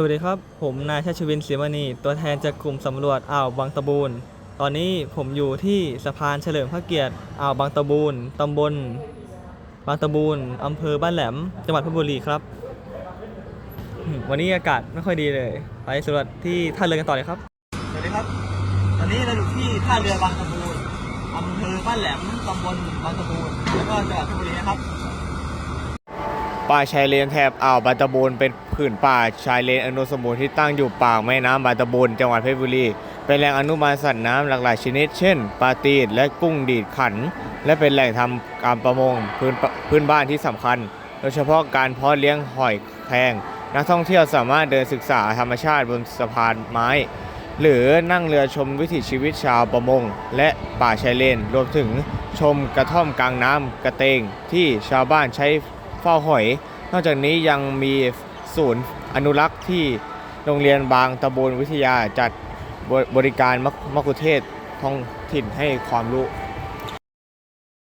สวัสดีครับ ผมนายชาชวินเสียมณี ตัวแทนจากกลุ่มสำรวจอ่าวบางตะบูน ตอนนี้ผมอยู่ที่สะพานเฉลิมพระเกียรติอ่าวบางตะบูน ตำบล บางตะบูน อำเภอบ้านแหลม จังหวัดเพชรบุรีครับ วันนี้อากาศไม่ค่อยดีเลย ไปสำรวจที่ท่าเรือกันต่อเลยครับ สวัสดีครับ ตอนนี้เราอยู่ที่ท่าเรือบางตะบูน อำเภอบ้านแหลม ตำบลบางตะบูน แล้วก็จังหวัดเพชรบุรีนะครับ ป่าชายเลนแถบอ่าวบาตะบูนเป็นผืนป่าชายเลนอนุสมบูรณ์ที่ตั้งอยู่ปากแม่น้ำบาตะบูนจังหวัดเพชรบุรี เป็นแหล่งอนุบาลสัตว์น้ำหลากหลายชนิด เช่นปลาตีดและกุ้งดีดขัน และเป็นแหล่งทำการประมงพื้นพื้นบ้านที่สำคัญ โดยเฉพาะการเพาะเลี้ยงหอยแครงนักท่องเที่ยวสามารถเดินศึกษาธรรมชาติบนสะพานไม้ หรือนั่งเรือชมวิถีชีวิตชาวประมง และป่าชายเลนรวมถึงชมกระท่อมกลางน้ำกระเตงที่ชาวบ้านใช้ เฝ้าหอย นอกจากนี้ยังมีศูนย์อนุรักษ์ที่โรงเรียนบางตะบูนวิทยาจัดบริการมะมะคุเทศท้องถิ่นให้ความรู้